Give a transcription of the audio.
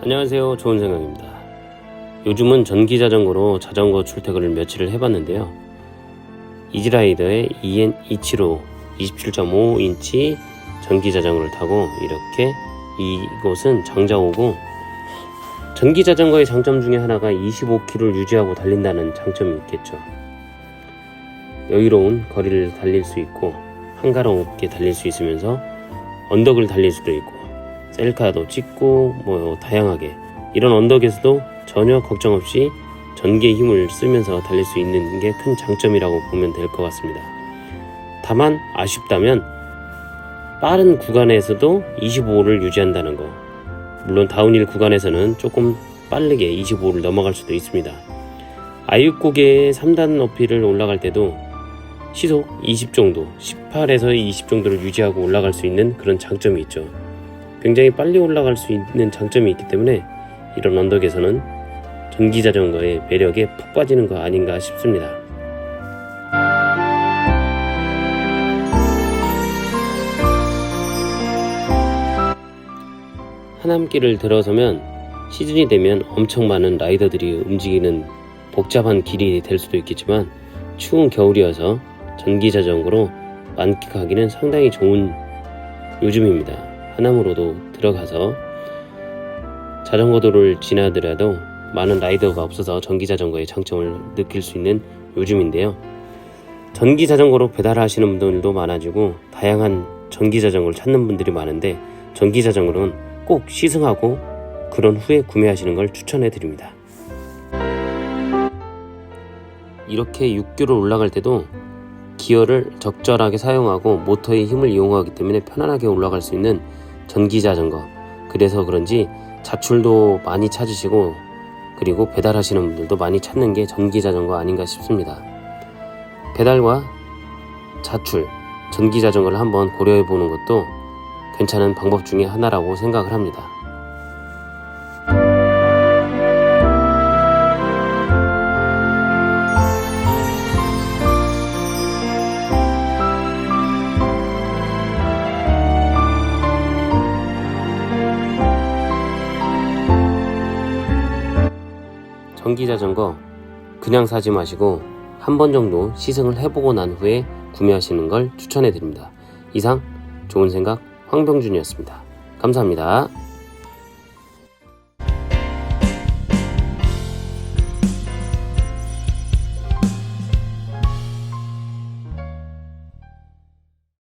안녕하세요. 좋은 생각입니다. 요즘은 전기 자전거로 자전거 출퇴근을 며칠을 해봤는데요. 이지라이더의 EN275 27.5인치 전기 자전거를 타고 이렇게 이곳은 장자오고 전기 자전거의 장점 중에 하나가 25km를 유지하고 달린다는 장점이 있겠죠. 여유로운 거리를 달릴 수 있고 한가롭게 달릴 수 있으면서 언덕을 달릴 수도 있고 셀카도 찍고 뭐 다양하게 이런 언덕에서도 전혀 걱정 없이 전기의 힘을 쓰면서 달릴 수 있는 게 큰 장점이라고 보면 될 것 같습니다. 다만 아쉽다면 빠른 구간에서도 25를 유지한다는 거. 물론 다운힐 구간에서는 조금 빠르게 25를 넘어갈 수도 있습니다. 아육고개의 3단 높이를 올라갈 때도 시속 20 정도, 18에서 20 정도를 유지하고 올라갈 수 있는 그런 장점이 있죠. 굉장히 빨리 올라갈 수 있는 장점이 있기 때문에 이런 언덕에서는 전기 자전거의 매력에 푹 빠지는 거 아닌가 싶습니다. 하남길을 들어서면 시즌이 되면 엄청 많은 라이더들이 움직이는 복잡한 길이 될 수도 있겠지만 추운 겨울이어서 전기 자전거로 만끽하기는 상당히 좋은 요즘입니다. 하남으로도 들어가서 자전거 도로를 지나더라도 많은 라이더가 없어서 전기 자전거의 장점을 느낄 수 있는 요즘인데요. 전기 자전거로 배달하시는 분들도 많아지고 다양한 전기 자전거를 찾는 분들이 많은데 전기 자전거는 꼭 시승하고 그런 후에 구매하시는 걸 추천해 드립니다. 이렇게 6교를 올라갈 때도 기어를 적절하게 사용하고 모터의 힘을 이용하기 때문에 편안하게 올라갈 수 있는 전기 자전거. 그래서 그런지 자출도 많이 찾으시고 그리고 배달하시는 분들도 많이 찾는 게 전기 자전거 아닌가 싶습니다. 배달과 자출, 전기 자전거를 한번 고려해 보는 것도 괜찮은 방법 중에 하나라고 생각을 합니다. 전기 자전거 그냥 사지 마시고 한 번 정도 시승을 해보고 난 후에 구매하시는 걸 추천해 드립니다. 이상 좋은 생각 황병준이었습니다. 감사합니다.